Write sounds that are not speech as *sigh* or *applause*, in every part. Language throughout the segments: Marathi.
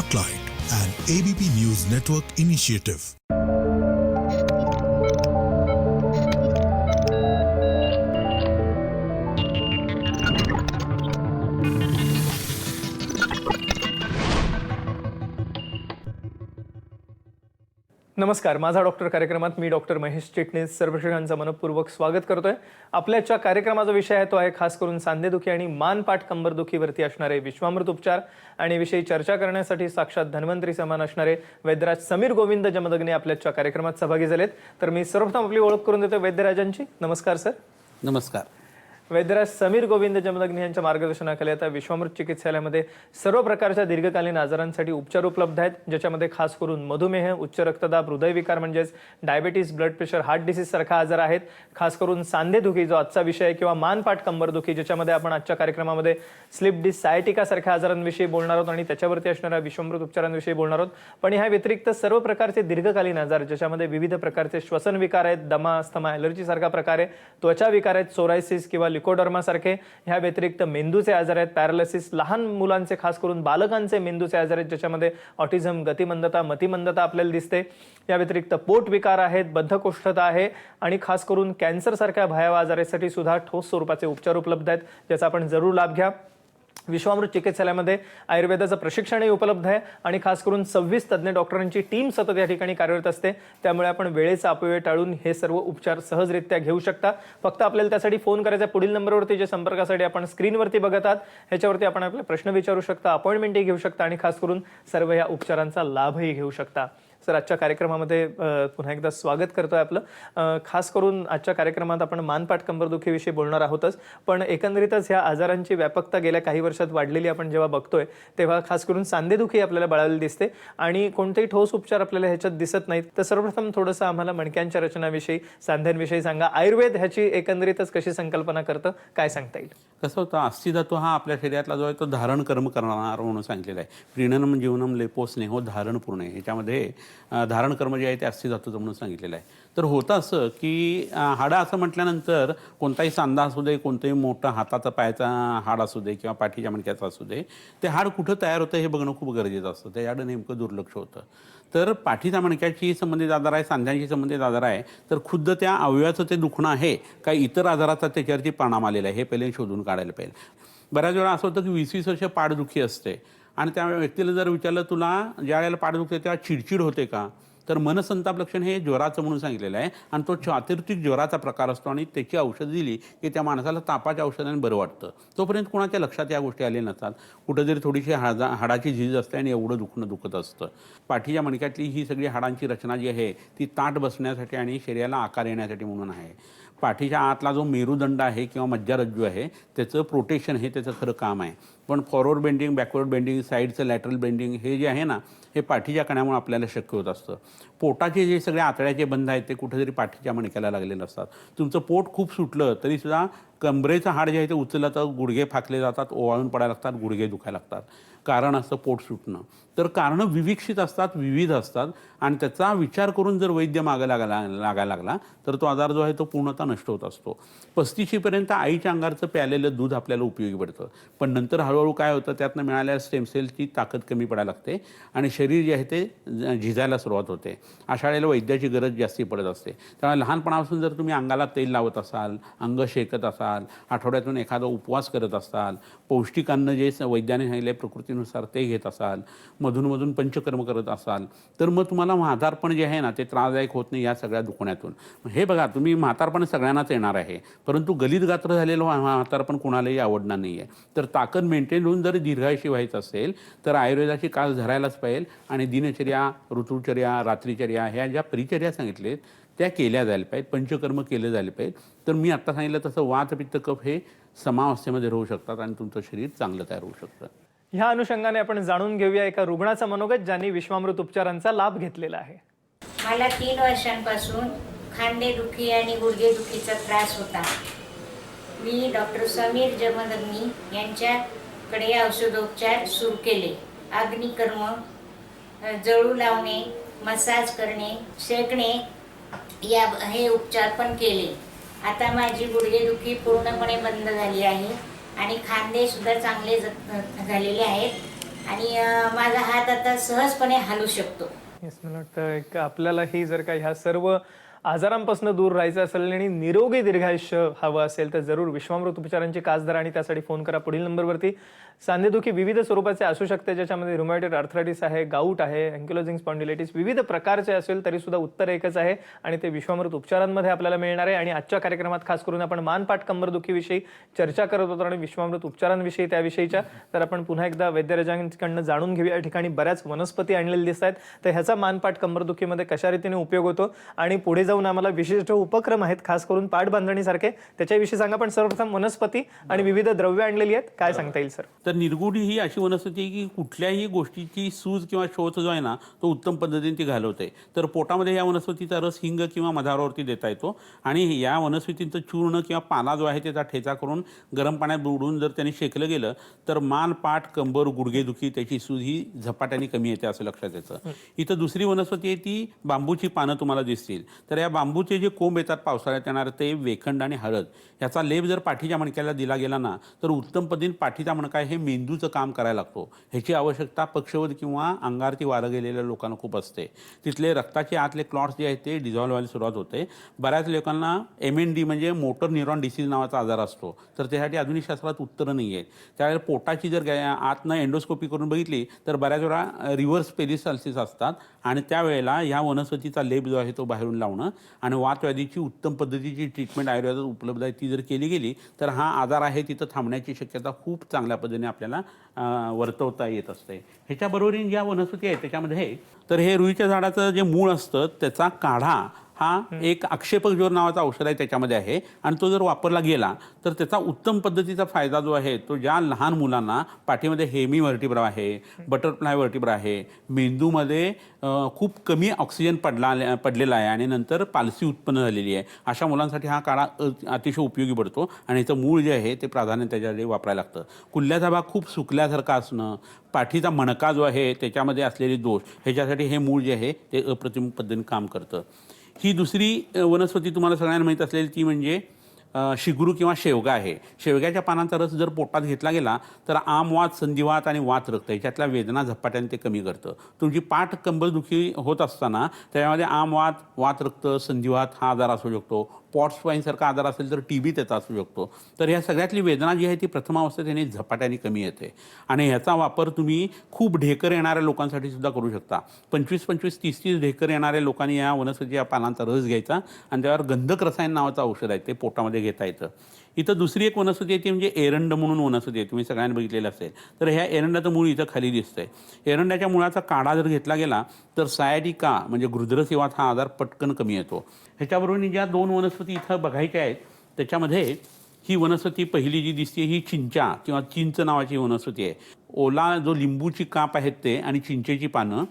Spotlight, an ABP News Network initiative. नमस्कार माझा डॉक्टर कार्यक्रमात मी डॉक्टर महेश चिटणीस सर्व मनपूर्वक स्वागत करतोय. आपल्याच्या कार्यक्रमाचा विषय आहे तो आहे खास करून सांधेदुखी आणि मानपाठ कंबरदुखीवरती असणारे विश्वामृत उपचार आणि विषयी चर्चा करण्यासाठी साक्षात धन्वंतरी समान असणारे वैद्यराज समीर गोविंद जमदग्ने आपल्याच्या कार्यक्रमात सहभागी झालेत. तर मी सर्वप्रथम आपली ओळख करून देतो वैद्यराजांची. नमस्कार सर. नमस्कार. वैद्यराज समीर गोविंद जमदग्नी यांच्या मार्गदर्शनाखाली आता विश्वामृत चिकित्सालयामध्ये सर्व प्रकारच्या दीर्घकालीन आजारांसाठी उपचार उपलब्ध आहेत ज्याच्यामध्ये खास करून मधुमेह उच्च रक्तदाब हृदयविकार म्हणजेच diabetes blood pressure heart disease सारखा आजार आहेत. खास करून सांधेदुखी जो आजचा विषय आहे किंवा मानपाठ कंबरदुखी ज्याच्यामध्ये आपण आजच्या कार्यक्रमामध्ये स्लिप डिस सायटिका सारख्या आजारांविषयी बोलणार आहोत आणि त्याच्यावरती असणाऱ्या विश्वामृत उपचारांविषयी बोलणार आहोत. पण ह्या व्यतिरिक्त सर्व प्रकारचे दीर्घकालीन आजार ज्याच्यामध्ये विविध प्रकारचे श्वसन विकार आहेत दमा अस्थमा ॲलर्जी सारखा प्रकार आहे त्वचा विकार आहेत सोरायसिस किंवा लिकोडर्मा ह्या व्यतिरिक्त मेंदूचे आजार आहेत. पॅरालिसिस लहान मुलांचे खास करून बालकांचे मेंदूचे आजार आहेत ज्याच्यामध्ये ऑटिझम गतिमंदता मतिमंदता आपल्याला दिसते. या व्यतिरिक्त पोट विकार आहेत बद्धकोष्ठता आहे आणि खास करून कॅन्सरसारख्या भयाव आजारासाठी सुद्धा ठोस स्वरूपाचे उपचार उपलब्ध आहेत ज्याचा आपण जरूर लाभ घ्या. विश्वामृत चिकित्सालयामध्ये आयुर्वेदाचं प्रशिक्षणही उपलब्ध आहे आणि खास करून सव्वीस तज्ज्ञ डॉक्टरांची टीम सतत या ठिकाणी कार्यरत असते. त्यामुळे आपण वेळेचा अपव्यय टाळून हे सर्व उपचार सहजरित्या घेऊ शकता. फक्त आपल्याला त्यासाठी फोन करायचा आहे. पुढील नंबरवरती जे संपर्कासाठी आपण स्क्रीनवरती बघत आहात ह्याच्यावरती आपण आपले प्रश्न विचारू शकता अपॉइंटमेंटही घेऊ शकता आणि खास करून सर्व या उपचारांचा लाभही घेऊ शकता. सर आजच्या कार्यक्रमामध्ये पुन्हा एकदा स्वागत करतोय आपलं. खास करून आजच्या कार्यक्रमात आपण मानपाट कंबरदुखीविषयी बोलणार आहोतच. पण एकंदरीतच ह्या आजारांची व्यापकता गेल्या काही वर्षात वाढलेली आपण जेव्हा बघतोय तेव्हा खास करून सांधेदुखी आपल्याला बळावली दिसते आणि कोणतेही ठोस उपचार आपल्याला ह्याच्यात दिसत नाहीत. तर सर्वप्रथम थोडंसं आम्हाला मणक्यांच्या रचनाविषयी सांध्यांविषयी सांगा. आयुर्वेद ह्याची एकंदरीतच कशी संकल्पना करतं काय सांगता येईल? कसं होतं अस्थिधातू हा आपल्या शरीरातला जो आहे तो धारण कर्म करणार म्हणून सांगितलेला आहे. प्रीणनम जीवनम लेपो स्नेहो धारण पूर्ण आहे ह्याच्यामध्ये धारण कर्म जे आहे ते अस्थिधातूचं म्हणून सांगितलेलं आहे. तर होतं असं की हाडं असं म्हटल्यानंतर कोणताही सांधा असू दे कोणतंही मोठं हाताचा पायाचा हाड असू दे किंवा पाठीच्या मणक्याचा असू दे ते हाड कुठं तयार होतं हे बघणं खूप गरजेचं असतं. त्याच्याकडे नेमकं दुर्लक्ष होतं. तर पाठीचा मणक्याशी संबंधित आजार आहे सांध्यांशी संबंधित आजार आहे तर खुद्द त्या अवयवाचं ते दुखणं आहे का इतर आजाराचा त्याच्यावरती परिणाम आलेला आहे हे पहिले शोधून काढायला पाहिजे. बऱ्याच वेळा असं होतं की वीस वीस वर्ष पाठदुखी असते. आणि त्या व्यक्तीला जर विचारलं तुला ज्या वेळेला पाठदुखते तेव्हा चिडचिड होते का? तर मनसंताप लक्षण हे ज्वराचं म्हणून सांगितलेलं आहे. आणि तो चातुर्थिक ज्वराचा प्रकार असतो आणि त्याची औषध दिली की त्या माणसाला तापाच्या औषधाने बरं वाटतं. तोपर्यंत कोणाच्या लक्षात या गोष्टी आल्या नसतात. कुठं थोडीशी हाडा हाडाची झीज असते आणि एवढं दुखणं दुखत असतं. पाठीच्या मणक्यातली ही सगळी हाडांची रचना जी आहे ती ताट बसण्यासाठी आणि शरीराला आकार येण्यासाठी म्हणून आहे. पाठीच्या आतला जो मेरुदंड आहे किंवा मज्जारज्जू आहे त्याचं प्रोटेक्शन हे त्याचं खरं काम आहे. पण फॉरवर्ड बेंडिंग बॅकवर्ड बेंडिंग साईडचं लॅटरल बेंडिंग हे जे आहे ना हे पाठीच्या कण्यामुळे आपल्याला शक्य होत असतं. पोटाचे जे सगळे आतड्याचे बंध आहेत ते कुठेतरी पाठीच्या मणक्याला लागलेले असतात. तुमचं पोट खूप सुटलं तरीसुद्धा कमरेचं हाड जे आहे ते उचललं तर गुडघे फाकले जातात ओवाळून पडायला लागतात गुडघे दुखायला लागतात. कारण असतं पोट सुटणं. तर कारणं विविक्षित असतात विविध असतात. आणि त्याचा विचार करून जर वैद्य मागं लागायला लागायला लागला तर तो आजार जो आहे तो पूर्णतः नष्ट होत असतो. पस्तीशीपर्यंत आईच्या अंगारचं प्यालेलं दूध आपल्याला उपयोगी पडतं. पण नंतर हळूहळू काय होतं त्यातनं मिळालेल्या स्टेमसेलची ताकद कमी पडायला लागते आणि शरीर जे आहे ते झिजायला सुरुवात होते. अशा वेळेला वैद्याची गरज जास्ती पडत असते. त्यामुळे लहानपणापासून जर तुम्ही अंगाला तेल लावत असाल अंग शेकत असाल आठवड्यातून एखादा उपवास करत असाल पौष्टिक अन्न जे स- वैद्याने सांगितले प्रकृतीनुसार ते घेत असाल मधूनमधून पंचकर्म करत असाल तर मग तुम्हाला म्हातारपण जे आहे ना ते त्रासदायक होत नाही या सगळ्या दुखण्यातून. हे बघा तुम्ही म्हातारपण सगळ्यांनाच येणार आहे परंतु गलित गात्र झालेलं म्हातारपण कुणालाही आवडणार नाही आहे तर ताकद मेंटेन होऊन जर दीर्घायुषी व्हायचं असेल तर आयुर्वेदाची कास धरायलाच पाहिजे आणि दिनचर्या ऋतुचर्या रात्रीचर्या ह्या ज्या परिचर्या सांगितलेत त्या केल्या जायला पाहिजेत पंचकर्म केले जायला पाहिजेत. तर मी आत्ता सांगितलं तसं वात पित्त कफ हे समावस्थेमध्ये राहू शकतात आणि तुमचं शरीर चांगलं तयार होऊ शकतं. ह्या अनुषंगाने आपण जाणून घेऊया एका रुग्णाचा मनोगत ज्यांनी विश्वामृत उपचारांचा लाभ घेतलेला आहे. मला तीन वर्षांपासून खांदेदुखी आणि गुडघेदुखीचा त्रास होता. मी डॉक्टर समीर जमदग्नी यांच्याकडे औषधोपचार सुरू केले. अग्निकर्म जळू लावणे मसाज करणे शेकणे या हे उपचार पण केले. आता माझी गुडघेदुखी पूर्णपणे बंद झाली आहे आणि खांदे सुद्धा चांगले झालेले आहेत आणि माझा हात आता सहजपणे हलू शकतो. येस मला वाटतं आपल्यालाही जर का ह्या सर्व आजारांपासून दूर राहायचं असेल आणि निरोगी दीर्घायुष्य हवं असेल तर जरूर विश्वामृत उपचारांची कास धरा आणि त्यासाठी फोन करा पुढील नंबरवरती. सांधेदुखी विविध स्वरूपाचे असू शकते ज्याच्यामध्ये रुमॅटेड आर्थरायटिस आहे गाऊट आहे अँक्युलोजिंग स्पॉन्डिलायटिस विविध प्रकारचे असेल तरी सुद्धा उत्तर एकच आहे आणि ते विश्वामृत उपचारांमध्ये आपल्याला मिळणार आहे. आणि आजच्या कार्यक्रमात खास करून आपण मानपाट कंबरदुखीविषयी चर्चा करत होतो आणि विश्वामृत उपचारांविषयी त्याविषयीच्या तर आपण पुन्हा एकदा वैद्यराजांकडनं जाणून घेऊया. या ठिकाणी बऱ्याच वनस्पती आणलेल्या दिसत आहेत तर ह्याचा मानपाट कंबरदुखीमध्ये कशा रीतीने उपयोग होतो आणि पुढे जाऊन आम्हाला विशिष्ट उपक्रम आहेत खास करून पाठ बांधणीसारखे त्याच्याविषयी सांगा पण सर्वप्रथम वनस्पती आणि विविध द्रव्य आणलेली आहेत. काय सांगता येईल सर? तर निरगुडी ही अशी वनस्पती आहे की कुठल्याही गोष्टीची सूज किंवा शोच जो आहे ना तो उत्तम पद्धतीने ती घालवते. तर पोटामध्ये या वनस्पतीचा रस हिंग किंवा मधारावरती देता येतो. आणि या वनस्पतींचं चूर्ण किंवा पाला जो आहे त्याचा ठेचा करून गरम पाण्यात बुडून जर त्याने शेकलं गेलं तर मान पाठ कंबर गुडघेदुखी त्याची सूज ही झपाट्याने कमी येते असं लक्षात येतं. इथं दुसरी वनस्पती आहे ती बांबूची पानं तुम्हाला दिसतील. तर या बांबूचे जे कोंब येतात पावसाळ्यात येणार ते वेखंड आणि हळद याचा लेप जर पाठीच्या मणक्याला दिला गेला ना तर उत्तम पद्धतीने पाठीचा मणका हे मेंदूचं काम करायला लागतो. ह्याची आवश्यकता पक्षवध किंवा अंगारती वारं गेलेल्या लोकांना खूप असते. तिथले रक्ताचे आतले क्लॉट्स जे आहेत ते डिझॉल्व्ह व्हायला सुरुवात होते. बऱ्याच लोकांना एम एन डी म्हणजे मोटर न्यूरॉन डिसीज नावाचा आजार असतो. तर त्यासाठी आधुनिक शास्त्रात उत्तरं नाही आहेत. त्यावेळेला पोटाची जर आतनं एंडोस्कोपी करून बघितली तर बऱ्याच वेळा रिव्हर्स पेरिसाल्सिस असतात. आणि त्यावेळेला ह्या वनस्पतीचा लेप जो आहे तो बाहेरून लावणं आणि वातव्याधीची उत्तम पद्धतीची ट्रीटमेंट आयुर्वेदात उपलब्ध आहे ती जर केली गेली तर हा आजार आहे तिथं थांबण्याची शक्यता खूप चांगल्या पद्धतीने आपल्याला वर्तवता येत असते. ह्याच्याबरोबरीने ज्या वनस्पती आहेत त्याच्यामध्ये तर हे रुईच्या झाडाचं जे मूळ असतं त्याचा काढा हा एक आक्षेपक जोर नावाचा औषध आहे त्याच्यामध्ये आहे. आणि तो जर वापरला गेला तर त्याचा उत्तम पद्धतीचा फायदा जो आहे तो ज्या लहान मुलांना पाठीमध्ये हेमी व्हर्टिब्रा आहे बटरफ्लाय व्हर्टिब्रा आहे मेंदूमध्ये खूप कमी ऑक्सिजन पडला पडलेला आहे आणि नंतर पालसी उत्पन्न झालेली आहे. अशा मुलांसाठी हा काळा अतिशय उपयोगी पडतो आणि याचं मूळ जे आहे ते प्राधान्य त्याच्यासाठी वापरायला लागतं. कुल्ल्याचा भाग खूप सुकल्यासारखा असणं पाठीचा मणका जो आहे त्याच्यामध्ये असलेले दोष ह्याच्यासाठी हे मूळ जे आहे ते अप्रतिम पद्धतीने काम करतं. ही दुसरी वनस्पती तुम्हाला सगळ्यांना माहीत असलेली ती म्हणजे शिगुरू किंवा शेवगा आहे. शेवग्याच्या पानांचा रस जर पोटात घेतला गेला तर आमवात संधिवात आणि वात रक्त याच्यातल्या वेदना झपाट्याने ते कमी करतं. तुमची पाठ कंबलदुखी होत असताना त्याच्यामध्ये आमवात वात रक्त संधिवात हा आजार असू शकतो. पॉट्स वाईनसारखा आजार असेल तर टी बी त्याचा असू शकतो. तर ह्या सगळ्यातली वेदना जी आहे ती प्रथमावस्थेत याने झपाट्याने कमी येते. आणि ह्याचा वापर तुम्ही खूप ढेकर येणाऱ्या लोकांसाठी सुद्धा करू शकता. पंचवीस पंचवीस तीस तीस ढेकर येणाऱ्या लोकांनी या वनस्पती या पानांचा रस घ्यायचा आणि त्यावर गंधक रसायन नावाचं औषध आहे ते पोटामध्ये घेता येतं. इथं दुसरी एक वनस्पती आहे ती म्हणजे एरंड म्हणून वनस्पती आहे. तुम्ही सगळ्यांनी बघितलेलं असेल. तर ह्या एरंडाचं मूळ इथं खाली दिसतंय. एरंडाच्या मुळाचा काढा जर घेतला गेला तर सायाटिका म्हणजे गृध्रसेवात हा आजार पटकन कमी येतो. ह्याच्याबरोबर ज्या दोन वनस्पती इथं बघायच्या आहेत त्याच्यामध्ये ही वनस्पती पहिली जी दिसते ही चिंचा किंवा चिंच नावाची वनस्पती आहे. ओला जो लिंबूची काप आहेत ते आणि चिंचेची पानं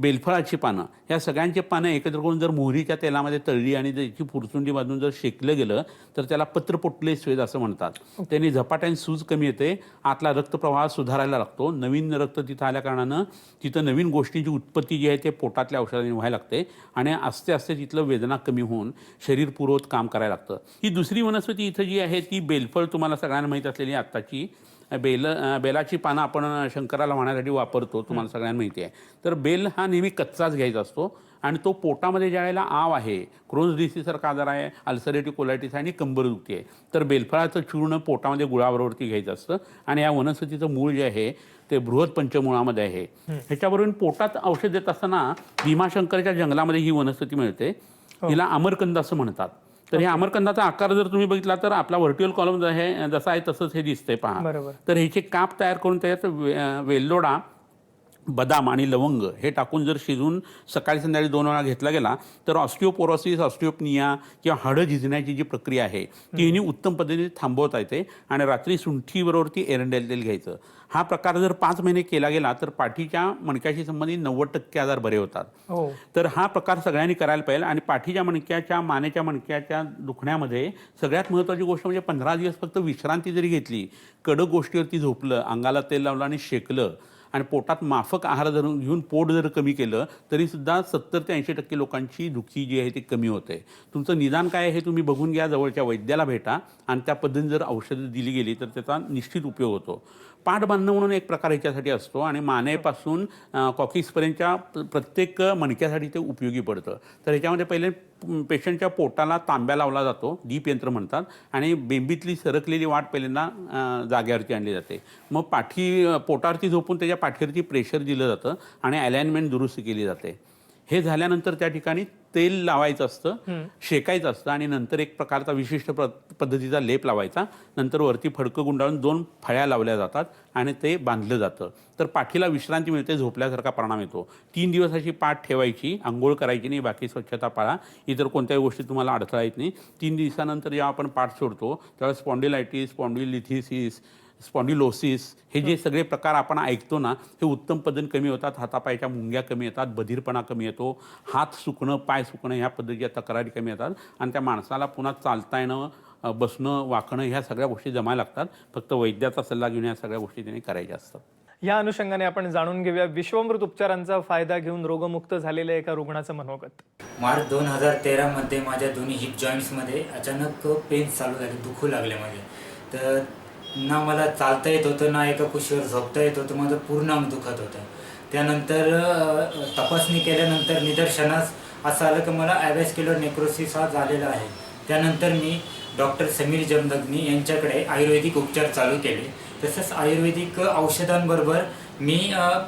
बेलफळाची पानं. ह्या सगळ्यांचे पानं एकत्र करून जर मोहरीच्या तेलामध्ये तळली आणि त्याची पुरचुंडी बांधून जर शेकलं गेलं तर त्याला पत्रपोटले स्वेद असं म्हणतात. त्यांनी झपाट्याने सूज कमी येते आतला रक्तप्रवाह सुधारायला लागतो. नवीन रक्त तिथं आल्या कारणानं तिथं नवीन गोष्टींची उत्पत्ती जी आहे ते पोटातल्या औषधाने व्हायला लागते आणि आस्ते आस्ते तिथलं वेदना कमी होऊन शरीर पुरवत काम करायला लागतं. ही दुसरी वनस्पती इथं जी आहे ती बेलफळ तुम्हाला सगळ्यांना माहीत असलेली आत्ताची. बेल बेलाची पानं आपण शंकराला वाहण्यासाठी वापरतो तुम्हाला सगळ्यांना माहिती आहे. तर बेल हा नेहमी कच्चाच घ्यायचा असतो आणि तो पोटामध्ये ज्या वेळेला आव आहे क्रोन्स डिसीजसारखा आजार आहे अल्सरेटिव्ह कोलायटिस आहे आणि कंबरदुखी आहे तर बेलफळाचं चूर्ण पोटामध्ये गुळाबरोबरती घ्यायचं असतं आणि या वनस्पतीचं मूळ जे आहे ते बृहत पंचमुळामध्ये आहे. ह्याच्याबरोबर पोटात औषध देत असताना भीमाशंकरच्या जंगलामध्ये ही वनस्पती मिळते हिला अमरकंद असं म्हणतात. तर हे अमरकंदाचा आकार जर तुम्ही बघितला तर आपला व्हर्च्युअल कॉलम जसा आहे तसंच हे दिसतंय पहा बरोबर. तर ह्याचे काप तयार करून त्याच्यात वे- अं, वेलदोडा बदाम आणि लवंग हे टाकून जर शिजवून सकाळी संध्याकाळी दोन वेळा घेतला गेला तर ऑस्टिओपोरोसिस ऑस्टिओपनिया किंवा हाडं झिजण्याची जी प्रक्रिया आहे ती हिनी उत्तम पद्धतीने थांबवता येते आणि रात्री सुंठीबरोबर ती एरंडेल तेल घ्यायचं. हा प्रकार जर पाच महिने केला गेला तर पाठीच्या मणक्याशी संबंधित नव्वद टक्के आजार बरे होतात. हो. तर हा प्रकार सगळ्यांनी करायला पाहिजे आणि पाठीच्या मणक्याच्या मानेच्या मणक्याच्या दुखण्यामध्ये सगळ्यात महत्त्वाची गोष्ट म्हणजे पंधरा दिवस फक्त विश्रांती जरी घेतली कडक गोष्टीवरती झोपलं अंगाला तेल लावलं आणि शेकलं आणि पोटात माफक आहार जर घेऊन पोट जर कमी केलं तरीसुद्धा सत्तर ते ऐंशी टक्के लोकांची दुखी जी आहे ती कमी होते. तुमचं निदान काय आहे हे तुम्ही बघून घ्या जवळच्या वैद्याला भेटा आणि त्या पद्धतीने जर औषधं दिली गेली तर त्याचा निश्चित उपयोग होतो. पाठ बांधणं म्हणून एक प्रकार ह्याच्यासाठी असतो आणि मानेपासून कॉकीसपर्यंतच्या प्रत्येक मणक्यासाठी ते उपयोगी पडतं. तर ह्याच्यामध्ये पहिले पेशंटच्या पोटाला तांब्या लावला जातो दीप यंत्र म्हणतात आणि बेंबीतली सरकलेली वाट पहिल्यांदा जाग्यावरती आणली जाते. मग पाठी पोटावरती झोपून त्याच्या पाठीवरती प्रेशर दिलं जातं आणि अलाइनमेंट दुरुस्त केली जाते. हे झाल्यानंतर त्या ठिकाणी तेल लावायचं असतं शेकायचं असतं आणि नंतर एक प्रकारचा विशिष्ट पद्धतीचा लेप लावायचा. नंतर वरती फडकं गुंडाळून दोन फळ्या लावल्या जातात आणि ते बांधलं जातं. तर पाठीला विश्रांती मिळते झोपल्यासारखा परिणाम येतो. तीन दिवस अशी पाठ ठेवायची आंघोळ करायची नाही बाकी स्वच्छता पाळा. इतर कोणत्याही गोष्टी तुम्हाला अडथळा येत नाही. तीन दिवसानंतर जेव्हा आपण पाठ सोडतो त्यावेळेस स्पॉन्डिलायटिस स्पॉन्डिलिथिसिस स्पॉन्डिलोसिस हे जे सगळे प्रकार आपण ऐकतो ना हे उत्तम पद्धतीने कमी होतात हातापायच्या मुंग्या कमी येतात बधीरपणा कमी येतो हात सुकणं पाय सुकणं ह्या पद्धतीच्या तक्रारी कमी येतात आणि त्या माणसाला पुन्हा चालता येणं बसणं वाकणं ह्या सगळ्या गोष्टी जमायला लागतात. फक्त वैद्याचा सल्ला घेऊन ह्या सगळ्या गोष्टी त्यांनी करायच्या असतात. या अनुषंगाने आपण जाणून घेऊया विश्वमृत उपचारांचा फायदा घेऊन रोगमुक्त झालेल्या एका रुग्णाचं मनोगत. मार्च दोन हजार तेरामध्ये माझ्या दोन्ही हिप जॉईंट्समध्ये अचानक पेन चालू झाले दुखू लागले माझे. तर ना मला चालता येत होतं ना एका कुशीवर झोपता येत होतं माझं पूर्ण अंग दुखत होतं. त्यानंतर तपासणी केल्यानंतर निदर्शनास असं आलं की मला ॲव्हॅस्क्युलर नेक्रोसिस हा झालेला आहे. त्यानंतर मी डॉक्टर समीर जमदग्नी यांच्याकडे आयुर्वेदिक उपचार चालू केले. तसंच आयुर्वेदिक औषधांबरोबर मी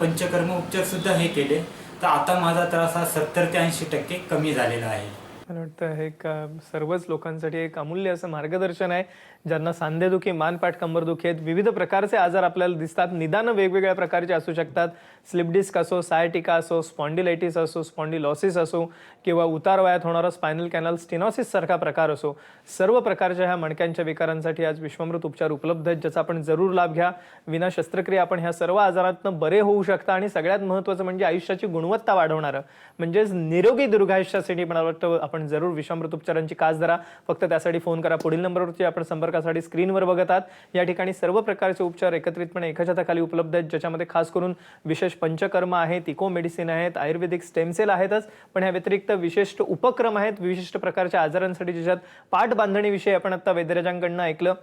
पंचकर्म उपचारसुद्धा हे केले. तर आता माझा त्रास हा सत्तर ते ऐंशी टक्के कमी झालेला आहे. मला वाटतं हे का सर्वच लोकांसाठी एक अमूल्य असं मार्गदर्शन आहे. ज्यांना सांधेदुखी मानपाठ कंबरदुखी आहेत विविध प्रकारचे आजार आपल्याला दिसतात. निदान वेगवेगळ्या प्रकारचे असू शकतात. स्लिप डिस्क असो सायटिका असो स्पॉन्डिलायटिस असो स्पॉन्डिलॉसिस असो किंवा उतार वयात होणारा स्पायनल कॅनल स्टिनॉसिस सारखा प्रकार असो सर्व प्रकारच्या ह्या मणक्यांच्या विकारांसाठी आज विश्वमृत उपचार उपलब्ध आहेत ज्याचा आपण जरूर लाभ घ्या. विना शस्त्रक्रिया आपण ह्या सर्व आजारातनं बरे होऊ शकता आणि सगळ्यात महत्त्वाचं म्हणजे आयुष्याची गुणवत्ता वाढवणारं. म्हणजेच निरोगी दीर्घायुष्यासाठी मला वाटतं आपण जरूर विश्वामृत उपचारांची कास धरा. फक्त त्यासाठी फोन करा. पुढील नंबरवरती आपण संपर्क संपर्कासाठी स्क्रीनवर बघत आहात या ठिकाणी सर्व प्रकारचे उपचार एकत्रितपणे एका छताखाली उपलब्ध आहेत ज्याच्यामध्ये खास करून विशेष पंचकर्म आहेत इको मेडिसिन आहेत आयुर्वेदिक स्टेमसेल आहेतच पण ह्या व्यतिरिक्त विशिष्ट उपक्रम आहेत विशिष्ट प्रकारच्या आजारांसाठी ज्याच्यात पाठ बांधणीविषयी आपण आता वैद्यराजांकडनं ऐकलं.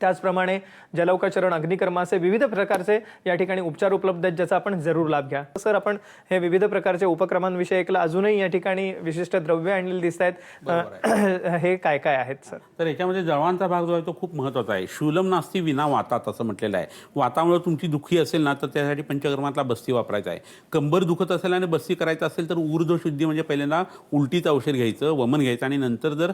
त्याचप्रमाणे जलौकाचरण अग्निकर्म असे विविध प्रकारचे या ठिकाणी उपचार उपलब्ध आहेत ज्याचा आपण जरूर लाभ घ्या. सर आपण हे विविध प्रकारच्या उपक्रमांविषयी ऐकलं अजूनही या ठिकाणी विशिष्ट द्रव्य आणलेली दिसत आहेत. *clears throat* हे काय काय आहेत सर? तर याच्यामध्ये जळवांचा भाग जो आहे तो खूप महत्त्वाचा आहे. शूलम नास्ती विना वातात असं म्हटलेलं आहे. वातामुळे तुमची दुःखी असेल ना तर त्यासाठी पंचकर्मातला बस्ती वापरायचा आहे. कंबर दुखत असेल आणि बस्ती करायचं असेल तर ऊर्ध्व शुद्धी म्हणजे पहिल्यांदा उलटीचं औषध घ्यायचं वमन घ्यायचं आणि नंतर जर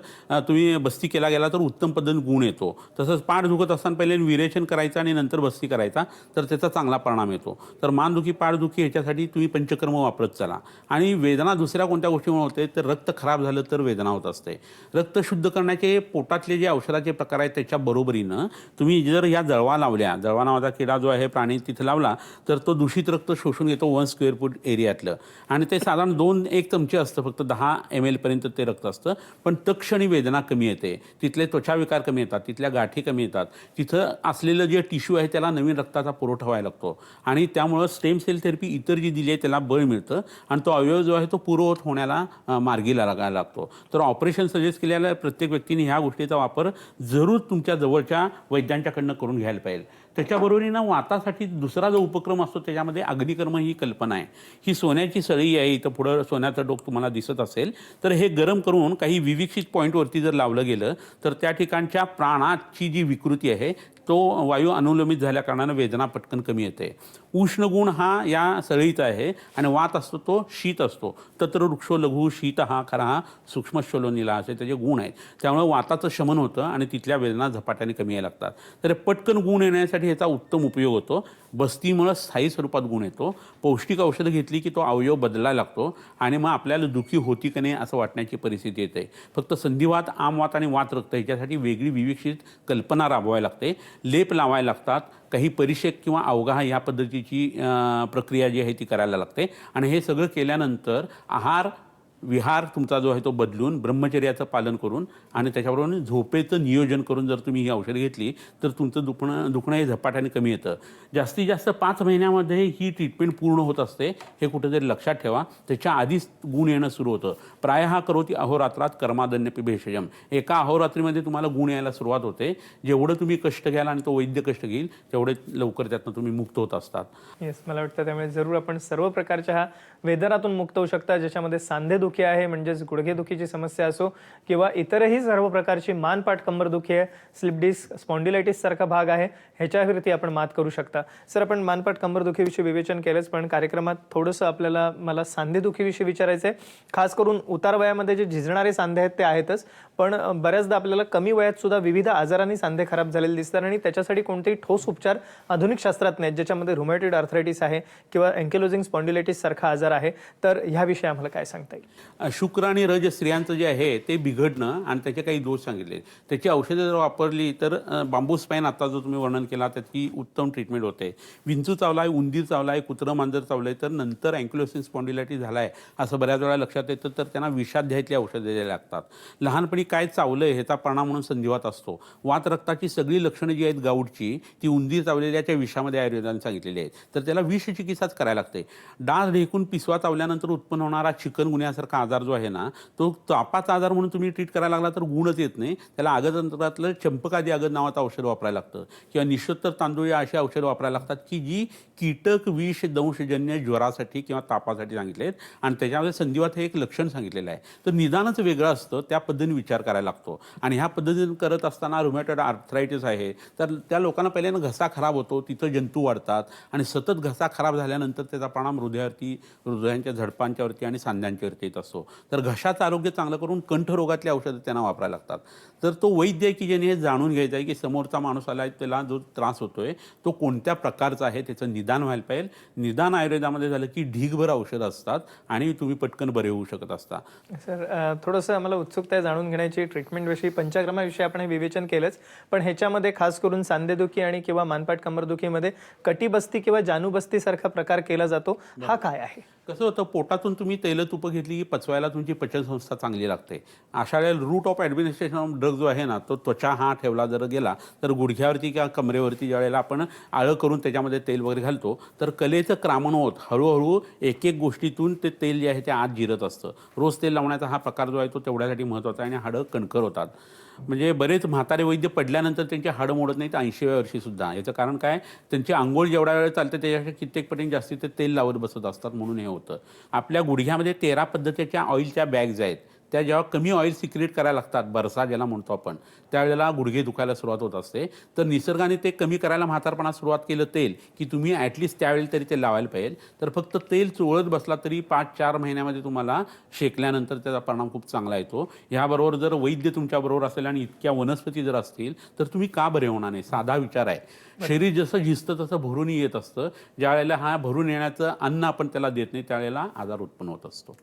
तुम्ही बस्ती केला गेला तर उत्तम पद्धतीने गुण येतो. तसंच पाठ दुखत असताना पहिले विरेचन करायचं आणि नंतर बस्ती करायचा तर त्याचा चांगला परिणाम येतो. तर मानदुखी पाठदुखी ह्याच्यासाठी तुम्ही पंचकर्म वापरत चला. आणि वेदना दुसऱ्या कोणत्या गोष्टीमुळे होते? तर रक्त खराब झालं तर वेदना होत असते. रक्त शुद्ध करण्याचे पोटातले जे औषधाचे प्रकार आहेत त्याच्या बरोबरीनं तुम्ही जर या जळवा लावल्या जळवा नावाचा किडा जो आहे प्राणी तिथे लावला तर तो दूषित रक्त शोषून घेतो वन स्क्वेअर फूट एरियातलं. आणि ते साधारण दोन एक चमचे असतं फक्त दहा एम एलपर्यंत ते रक्त असतं. पण तक्षणी वेदना कमी येते. तिथले त्वचाविकार कमी येतात तिथल्या गाठी कमी येतात तिथं असलेलं जे टिश्यू आहे त्याला नवीन रक्ताचा पुरवठा व्हायला लागतो. आणि त्यामुळं स्टेम सेल थेरपी इतर जी दिली आहे त्याला बळ मिळतं आणि तो अवयव जो आहे तो पूर्ववत होण्याला मार्गीला लागायला लागतो. तर ऑपरेशन सजेस्ट केलेल्या प्रत्येक व्यक्तीने ह्या गोष्टीचा वापर जरूर तुमच्या जवळच्या वैद्यांच्याकडनं करून घ्यायला पाहिजे. त्याच्याबरोबरीनं वातासाठी दुसरा जो उपक्रम असतो त्याच्यामध्ये अग्निकर्म ही कल्पना आहे. ही सोन्याची सळी आहे इथं पुढं सोन्याचं डोक तुम्हाला दिसत असेल. तर हे गरम करून काही विविक्षित पॉईंटवरती जर लावलं गेलं तर त्या ठिकाणच्या प्राणाची जी विकृती आहे तो वायू अनुलंबित झाल्या कारणानं वेदना पटकन कमी येते. उष्णगुण हा या सळीचा आहे आणि वात असतो तो शीत असतो. तत्र वृक्षो लघु शीत हा खरा हा सूक्ष्मशलोनिला असे त्याचे गुण आहेत. त्यामुळे वाताचं शमन होतं आणि तिथल्या वेदना झपाट्याने कमी यायला लागतात. तर पटकन गुण येण्यासाठी ह्याचा उत्तम उपयोग होतो. बस्तीमुळं स्थायी स्वरूपात गुण येतो. पौष्टिक औषधं घेतली की तो अवयव बदलायला लागतो आणि मग आपल्याला दुखी होती का नाही असं वाटण्याची परिस्थिती येते. फक्त संधिवात आमवात आणि वात रक्त ह्याच्यासाठी वेगळी विवेक्षित कल्पना राबवायला लागते. लेप लावायला लागतात. काही परिषेक किंवा अवगाह ह्या पद्धतीची प्रक्रिया जी आहे ती करायला लागते. आणि हे सगळं केल्यानंतर आहार विहार तुमचा जो आहे तो बदलून ब्रह्मचर्याचं पालन करून आणि त्याच्याबरोबर झोपेचं नियोजन करून जर तुम्ही ही औषधं घेतली तर तुमचं दुखणं दुखणं हे झपाट्याने कमी येतं. जास्तीत जास्त पाच महिन्यामध्ये ही ट्रीटमेंट पूर्ण होत असते हे कुठेतरी लक्षात ठेवा. त्याच्या आधीच गुण येणं सुरू होतं. प्राय हा करोती अहोरात्रात कर्मादन्यपी भेषजम. एका अहोरात्रीमध्ये तुम्हाला गुण यायला सुरुवात होते. जेवढं तुम्ही कष्ट घ्याल आणि तो वैद्य कष्ट घेईल तेवढे लवकर त्यातनं तुम्ही मुक्त होत असतात. येस मला वाटतं त्यामुळे जरूर आपण सर्व प्रकारच्या ह्या वेदनातून मुक्त होऊ शकता ज्याच्यामध्ये दुखी आहे म्हणजेच गुडघेदुखीची समस्या असो किंवा इतरही सर्व प्रकारची मानपाट कंबरदुखी आहे स्लिप डिस्क स्पॉन्डिलायटिस सारखा भाग आहे ह्याच्यावरती आपण मात करू शकता. सर आपण मानपाट कंबरदुखीविषयी विवेचन केलंच पण कार्यक्रमात थोडंसं आपल्याला मला सांधेदुखीविषयी विचारायचं आहे खास करून उतार वयामध्ये जे झिजणारे सांधे आहेत ते आहेतच पण बऱ्याचदा आपल्याला कमी वयात सुद्धा विविध आजारांनी सांधे खराब झालेले दिसतात आणि त्याच्यासाठी कोणतेही ठोस उपचार आधुनिक शास्त्रात नाहीत ज्याच्यामध्ये रुमॅटेड आर्थरायटिस आहे किंवा अँकेलोजिंग स्पॉन्डिलायटिस सारखा आजार आहे. तर ह्याविषयी आम्हाला काय सांगता येईल? शुक्र आणि रज स्त्रियांचं जे आहे ते बिघडणं आणि त्याचे काही दोष सांगितले. त्याची औषधं जर वापरली तर बांबू स्पाईन आता जो तुम्ही वर्णन केला त्याची उत्तम ट्रीटमेंट होते. विंचू चावला आहे उंदीर चावला आहे कुत्रं मांजर चावलं आहे तर नंतर अँक्युलोसिन झाला आहे असं बऱ्याच वेळा लक्षात येतं तर त्यांना विषाध्यायतली औषधं द्यायला लागतात. लहानपणी काय चावलं आहे ह्याचा परिणाम म्हणून संधिवात असतो. वात रक्ताची सगळी लक्षणं जी आहेत गाऊडची ती उंदीर चावलेल्याच्या विषामध्ये आयुर्वेदाने सांगितलेली आहेत. तर त्याला विषचिकित्साच करायला लागते डास ढेकून पिसवा चावल्यानंतर उत्पन्न होणारा चिकन गुन्ह्यासारखा आजार जो आहे ना तो तापाचा आजार म्हणून तुम्ही ट्रीट करायला लागला तर गुणच येत नाही. त्याला आगतंत्रातलं चंपकादी आगत नावाचं औषध वापरायला लागतं. किंवा निशोत्तर तांदूळ या अशी औषधं वापरायला लागतात की जी कीटक विष दंशजन्य ज्वरासाठी किंवा तापासाठी सांगितले आहेत. आणि त्याच्यामध्ये संधिवात हे एक लक्षण सांगितलेलं आहे. तर निदानच वेगळं असतं त्या पद्धतीने विचार करायला लागतो. आणि ह्या पद्धतीने करत असताना रुमॅटॉइड आर्थरायटिस आहे. तर त्या लोकांना पहिल्यांदा घसा खराब होतो तिथं जंतू वाढतात. आणि सतत घसा खराब झाल्यानंतर त्याचा परिणाम हृदयावरती हृदयांच्या झडपांच्यावरती आणि सांध्यांच्यावरती येत. असतो तर घशाचं आरोग्य चांगलं करून कंठरोगातली औषधं त्यांना वापरायला लागतात. तर तो वैद्य की ज्याने हे जाणून घ्यायचं आहे की समोरचा माणूस आला आहे त्याला जो त्रास होतोय तो कोणत्या प्रकारचा आहे त्याचं निदान व्हायला पाहिजे. निदान आयुर्वेदामध्ये झालं की ढीगभर औषधं असतात आणि तुम्ही पटकन बरे होऊ शकत असता. सर थोडंसं आम्हाला उत्सुकता आहे जाणून घेण्याची ट्रीटमेंटविषयी पंचक्रमाविषयी आपण हे विवेचन केलंच. पण ह्याच्यामध्ये खास करून सांधेदुखी आणि किंवा मानपाट कंबरदुखीमध्ये कटिबस्ती किंवा जानूबस्ती सारखा प्रकार केला जातो. हा काय आहे? कसं होतं पोटातून तुम्ही तैलतुपं घेतली की पचवायला तुमची पचनसंस्था चांगली लागते. अशा वेळेला route of administration of drug जो आहे ना तो त्वचा हा ठेवला जर गेला तर गुडघ्यावरती किंवा कमरेवरती ज्या वेळेला आपण आळं करून त्याच्यामध्ये तेल वगैरे घालतो तर कलेचं क्रामण होत हळूहळू एक एक गोष्टीतून ते तेल जे आहे ते आत जिरत असतं. रोज तेल लावण्याचा हा प्रकार जो आहे तो तेवढ्यासाठी महत्त्वाचा आहे आणि हाडं कणकर होतात. म्हणजे बरेच म्हातारे वैद्य पडल्यानंतर त्यांची हाडं मोडत नाहीत ऐंशीव्या वर्षीसुद्धा याचं कारण काय? त्यांची आंघोळ जेवढ्या वेळ चालते त्याच्यापेक्षा कित्येक पटीने जास्ती ते तेल लावत बसत असतात म्हणून हे होतं. आपल्या गुडघ्यामध्ये तेरा पद्धतीच्या ऑइलच्या बॅग्स आहेत त्या जेव्हा कमी ऑइल सिक्रेट करायला लागतात बरसा ज्याला म्हणतो आपण त्यावेळेला गुडघे दुखायला सुरुवात होत असते. तर निसर्गाने ते कमी करायला म्हातारपणात सुरुवात केलं तेल की तुम्ही ॲटलिस्ट त्यावेळी तरी ते लावायला पाहिजे. तर फक्त तेल चोळत बसला तरी पाच चार महिन्यामध्ये तुम्हाला शेकल्यानंतर त्याचा परिणाम खूप चांगला येतो. ह्याबरोबर जर वैद्य तुमच्याबरोबर असेल आणि इतक्या वनस्पती जर असतील तर तुम्ही का बरे होणार नाही? साधा विचार आहे. शरीर जसं झिजतं तसं भरून येत असतं. ज्या वेळेला हा भरून येण्याचं अन्न आपण त्याला देत नाही त्यावेळेला आजार उत्पन्न होत असतो.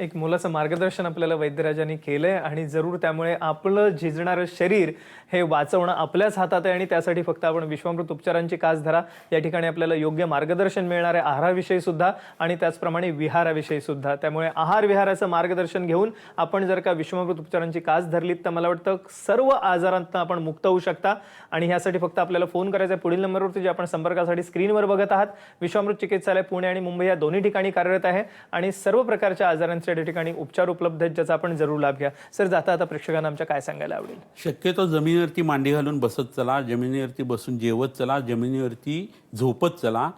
एक मुलाचं मार्गदर्शन आपल्याला वैद्यराजांनी केलंय आणि जरूर त्यामुळे आपलं झिजणारं शरीर हे वाचवणं आपल्याच हातात आहे आणि त्यासाठी फक्त आपण विश्वामृत उपचारांची कास धरा. या ठिकाणी आपल्याला योग्य मार्गदर्शन मिळणार आहे आहाराविषयी सुद्धा आणि त्याचप्रमाणे विहाराविषयी सुद्धा. त्यामुळे आहार विहाराचं मार्गदर्शन घेऊन आपण जर का विश्वामृत उपचारांची कास धरलीत तर मला वाटतं सर्व आजारांना आपण मुक्त होऊ शकता. आणि ह्यासाठी फक्त आपल्याला फोन करायचा आहे. पुढील नंबरवरती जे आपण संपर्कासाठी स्क्रीनवर बघत आहात विश्वामृत चिकित्सालय पुणे आणि मुंबई या दोन्ही ठिकाणी कार्यरत आहे. आणि सर्व प्रकारच्या आजारांचे त्या ठिकाणी उपचार उपलब्ध आहेत ज्याचा आपण जरूर लाभ घ्या. सर जाता आता प्रेक्षकांना आमच्या काय सांगायला आवडेल? शक्यतो जमिनीवरती मांडी घालून बसत चला जमिनीवरती बसून जेवत चला जमिनीवरती झोपत चला.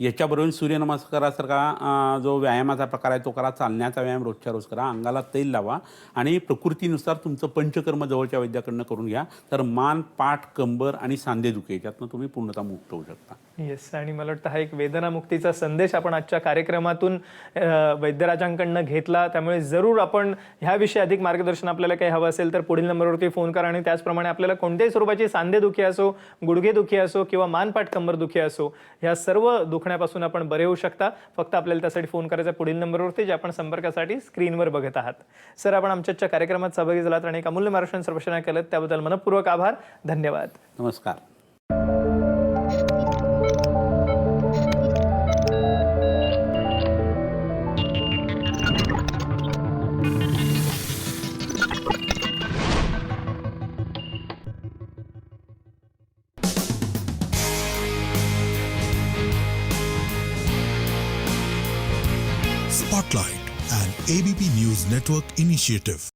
याच्याबरोबर सूर्यनमस्कारासारखा जो व्यायामाचा प्रकार आहे तो करा. चालण्याचा व्यायाम रोजच्या रोज करा. अंगाला तेल लावा आणि प्रकृतीनुसार तुमचं पंचकर्म जवळच्या वैद्याकडनं करून घ्या. तर मान पाठ कंबर आणि सांधे दुखे याच्यातनं तुम्ही पूर्णतः मुक्त होऊ शकता. येस आणि मला वाटतं हा एक वेदनामुक्तीचा संदेश आपण आजच्या कार्यक्रमातून वैद्यराजांकडनं घेतला. त्यामुळे जरूर आपण ह्याविषयी अधिक मार्गदर्शन आपल्याला काही हवं असेल तर पुढील नंबरवरती फोन करा आणि त्याचप्रमाणे आपल्याला कोणत्याही स्वरूपाची सांधेदुखी असो गुडघेदुखी असो किंवा मानपाट कंबरदुखी असो ह्या सर्व दुखण्यापासून आपण बरे होऊ शकता. फक्त आपल्याला त्यासाठी फोन करायचा पुढील नंबरवरती जे आपण संपर्कासाठी स्क्रीनवर बघत आहात. सर आपण आमच्या आजच्या कार्यक्रमात सहभागी झालात आणि एक अमूल्य मार्गदर्शन सर्वेक्षण केलं त्याबद्दल मनपूर्वक आभार. धन्यवाद. नमस्कार. ABP News Network initiative.